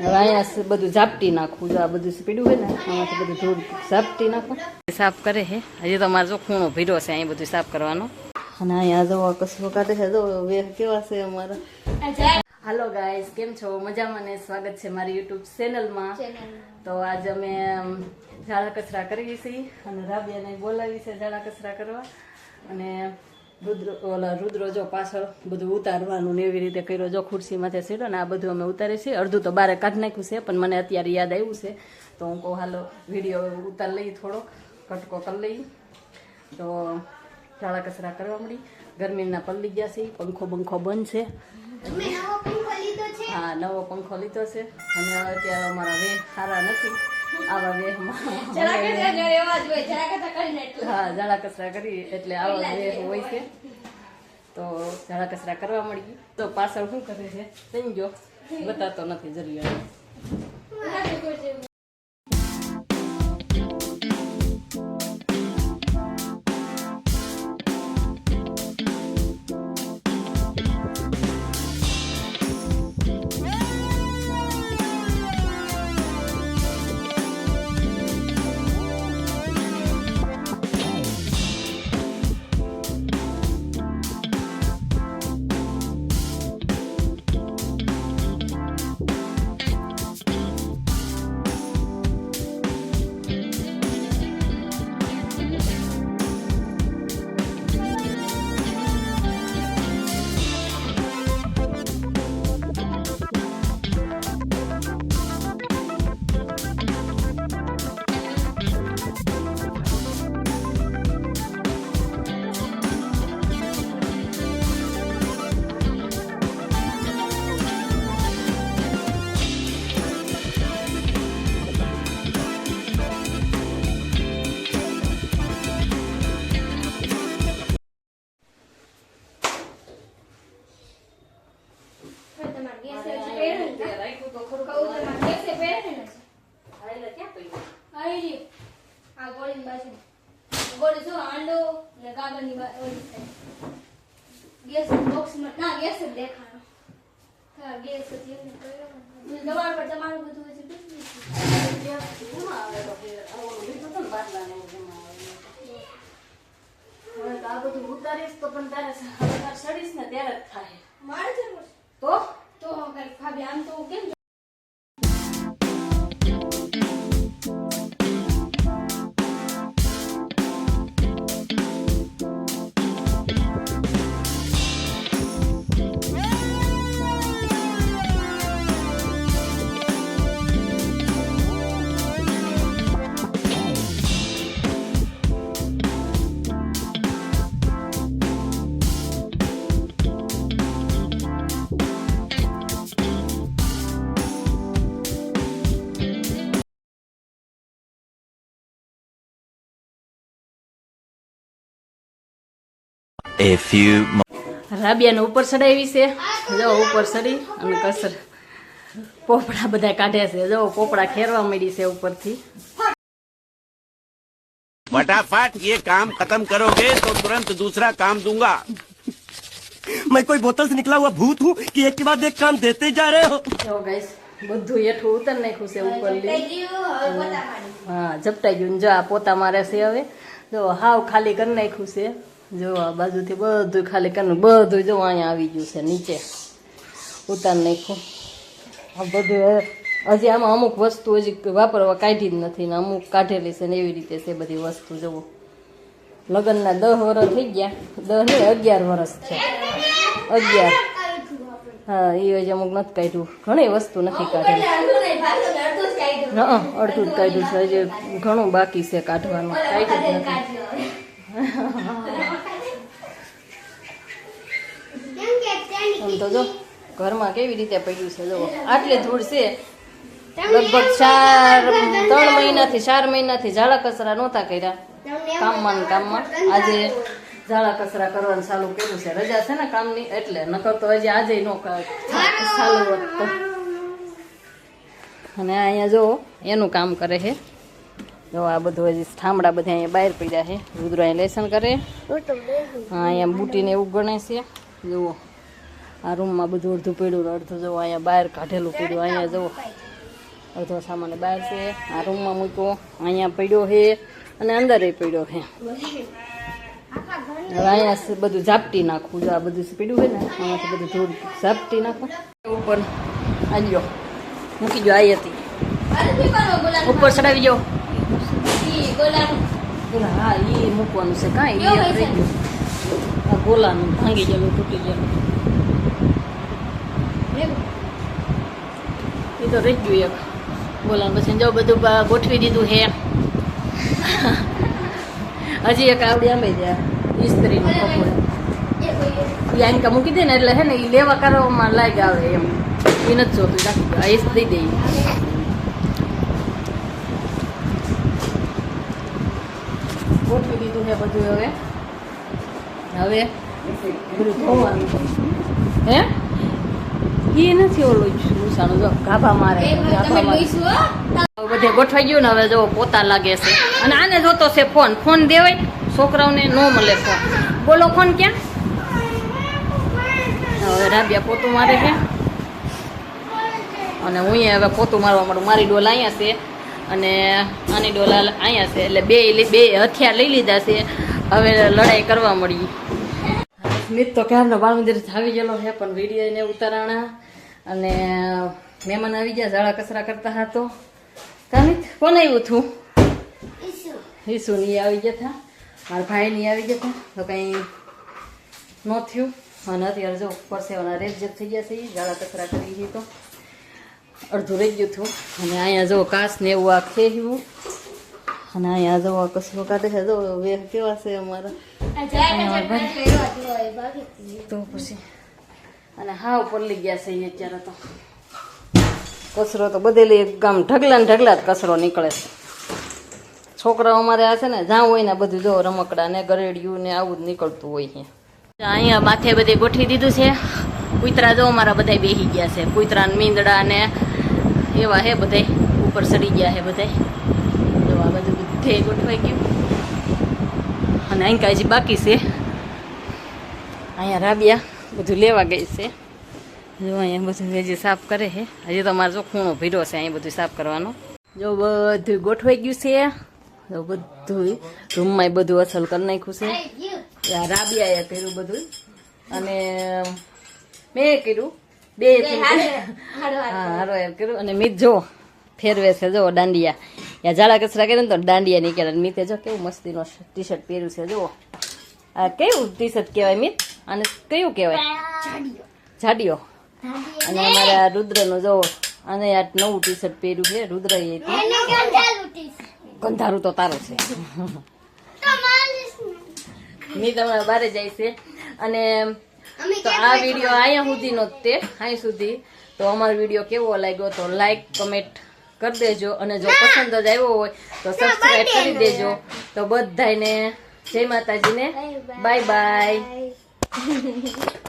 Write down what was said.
હવે અહીંયા બધું ઝાપટી નાખું જો આ બધું પીડ્યું હોય ને આમાંથી બધું ધૂળ ઝાપટી નાખું. સાફ કરે છે હજી તો મારો જો ખૂણો ભીરો છે અહીં બધું સાફ કરવાનો. અને અહીંયા જો આ કસરો કાઢે છે જો વેહ કેવા છે અમારા. હાલો ગાઈસ કેમ છો? મજામાં ને? સ્વાગત છે મારી યુટ્યુબ ચેનલમાં. તો આજ અમે અમ, ઝાડા કચરા કરીએ છીએ અને રાબિયાને બોલાવી છે ઝાડા કચરા કરવા. અને રુદ્ર ઓલા રુદ્રો જો પાછળ બધું ઉતારવાનું ને એવી રીતે કર્યો જો ખુરશીમાંથી સીડો ને આ બધું અમે ઉતારી છીએ. અડધું તો બારે કાઢી નાખ્યું છે પણ મને અત્યારે યાદ આવ્યું છે. તો હું કહું હાલો વીડિયો ઉતાર લઈ થોડોક કટકો કરી લઈ તો ઝાડા કચરા કરવા મળી. ગરમીના પલ્લી ગયા છે પંખો બંખો બંધ છે. હા નવો પંખો લીધો છે. અને અત્યારે અમારા વેહ સારા નથી. આવા વેહમાં હા ઝાડા કચરા કરી એટલે આવા વેહ હોય છે. તો ઝાડા કચરા કરવા મળી તો પાછળ શું કરે છે? ગયો બતાતો નથી જલ્દી. ગેસ બોક્સમાં ના ગેસ જ દેખાણો. હા ગેસ જ ને. દવાળ પર તમારું બધું હજી. એમાં આવે આ બધું ઉતારીશ તો પણ તારે સડીશ ને ત્યારે જ થાય. મારે જરૂર તો? તો ભાભી આમ તો કેમ A few mo- રાબિયાને ઉપર ચડાવી છે જો ઉપર ચડી અને કસર પોપડા બધા કાઢે છે જો પોપડા ખેરવા મળી છે ઉપરથી फटाफट ये काम खत्म करोगे तो तुरंत दूसरा काम दूंगा मैं कोई बोतल से निकला हुआ भूत हूँ कि एक के बाद एक काम देते जा रहे हो જો ગાઈસ બધું હેઠું ઉતર નાખ્યું છે ઉપરલી હા ઝપટાઈ ગયું જો આ પોતા મારે છે હવે જો હાવ ખાલી કરી નાખ્યું છે જો આ બાજુથી બધું ખાલી કરી બધું જો અહીંયા આવી ગયું છે, નીચે. ઉતાર નાખ્યું. આ બધું હજી આમાં અમુક વસ્તુ હજી વાપરવા કાઢી જ નથી ને અમુક કાઢેલી છે ને એવી રીતે છે બધી વસ્તુ, જુઓ. લગ્નના દસ વર્ષ થઈ ગયા. દસ ને અગિયાર વર્ષ છે. અગિયાર. હા એ હજી અમુક નથી કાઢ્યું. ઘણી વસ્તુ નથી કાઢેલી હા અડધું જ કાઢ્યું છે. હજી ઘણું બાકી છે કાઢવાનું. કાઢ્યું નથી. આમ તો જો ઘરમાં કેવી રીતે પડ્યું છે જો આટલી ધૂળ છે. લગભગ ચાર ત્રણ મહિનાથી ચાર મહિનાથી ઝાડા કચરા નહોતા કર્યા. કામમાં ને કામમાં. આજે ઝાડા કચરા કરવાનું ચાલુ કર્યું છે. રજા છે ને કામની? એટલે નકર તો હજી આજે નો ચાલુ હોત તો. અને અહીંયા જો એનું કામ કરે છે. જો આ બધું હજી થાંભળા બધા અહીંયા બહાર પડ્યા છે. રુદ્ર અહીંયા લેસન કરે. હા અહીંયા બુટીને એવું ગણે છે. જુઓ. આ રૂમમાં બધું અડધું પડ્યું અડધું જુઓ અહીંયા બહાર કાઢેલું પડ્યું અહીંયા જુઓ અડધો સામાન બહાર છે. આ રૂમમાં મૂક્યો અહીંયા પડ્યો છે અને અંદર પડ્યો છે. અહીંયા બધું ઝાપટી નાખું જો આ બધું પડ્યું હોય ને, આમાંથી બધું ધૂળ ઝાપટી નાખું. ઉપર આજો મૂકી જો આવી હતી ઉપર ચડાવી ઈ હા એ મૂકવાનું છે કાંઈ ગોલાનું ભાંગી ગયેલું તૂટી ગયેલું. એ તો રહી ગયું એક. ગોલાનું પછી જો બધું ગોઠવી દીધું હે. હજી એક આવડી આમે જાય ઇસ્ત્રીનું કપડું. એ આંકા મૂકી દે ને એટલે હે ને એ લેવા કરવામાં લાગ આવે એમ. એ નથી જોતું રાખી દો. દઈ દે ગોઠવી દીધું છે બધું હવે. હવે? હે? એ નથી ઓલું લૂસાણું જો ગાભા મારે. બધે ગોઠવાઈ ગયું ને હવે જો પોતા લાગે છે. અને આને જોતો છે ફોન. ફોન દેવાય છોકરાઓને ન મળે ફોન. બોલો ફોન ક્યાં? હવે રાબિયા પોતું મારે છે. અને હું હવે પોતું મારવા માંડું. મારી ડોલ અહીંયા છે અને આની ડોલ અહીંયા છે. એટલે બે બે હથિયાર લઈ લીધા છે. હવે લડાઈ કરવા મળી. સ્મિત તો ક્યારનો બાળ મંદિર આવી ગયેલો છે પણ વીડિયો એને ઉતારાણા અને મહેમાન આવી ગયા ઝાડા કચરા કરતા હતા તો. કામિત કોને આવ્યું હતું ઈસુ. ની આવી ગયા હતા મારા ભાઈ ની આવી ગયા હતા તો કંઈ ન થયું. અને અત્યારે જો પરસેવાના રેજ જે થઈ ગયા છે ઝાડા કચરા કરી છે તો. અડધું રહી ગયું હતું અને અહીંયા જો કાચ ને એવું આ ખેવું અને અહીંયા જો આ કસરો કાઢે છે જો વેહ કેવા છે અમારા. તો પછી. અને હાવ પલ્લી ગયા છે અત્યારે તો. કચરો તો બધેલી ગામ ઢગલા ને ઢગલા જ કચરો નીકળે છે. છોકરાઓ અમારે આ છે ને જ્યાં હોય ને બધું જો રમકડા ને ગરેડિયું ને આવું જ નીકળતું હોય છે અહીંયા માથે બધે ગોઠવી દીધું છે. કૂતરા જો અમારા બધા બેસી ગયા છે. કૂતરા ને મીંદડા ને એવા હે બધા ઉપર ચડી ગયા હે બધા જો આ બધું બધે ગોઠવાઈ ગયું. અને અહીં હજી બાકી છે. અહીંયા રાબિયા બધું લેવા ગઈ છે. જો અહીંયા બધું હજી સાફ કરે છે. હજી તો મારો જો ખૂણો ભીડો છે અહીંયા બધું સાફ કરવાનો. જો બધું ગોઠવાઈ ગયું છે. જો બધું રૂમમાં બધું અસલ કરી નાખ્યું છે. રાબિયાએ કર્યું બધું. અને મેં કર્યું. બે હા હારો યાર કર્યું. અને મીત જો ફેરવે છે જો દાંડિયા. યા ઝાડા કચરા કરે ને તો દાંડિયા નીકળે. અને જો કેવું મસ્તીનો ટી શર્ટ પહેર્યું છે જુઓ. આ કેવું ટી શર્ટ કહેવાય મિત? અને કયું કહેવાય? જાડિયો અને અમારા રુદ્રનો જો અને આ નવું ટી શર્ટ પહેર્યું છે રુદ્ર એ ગંધારું તો તારું છે. મીત હમણાં બારે જાય છે. અને તો આ વીડિયો અહીંયા સુધીનો તે અહીં સુધી. તો અમારો વીડિયો કેવો લાગ્યો તો લાઈક કમેન્ટ કરી દેજો અને જો પસંદ જ આવ્યો હોય તો સબસ્ક્રાઈબ કરી દેજો. તો બધાને જય માતાજીને. Bye bye.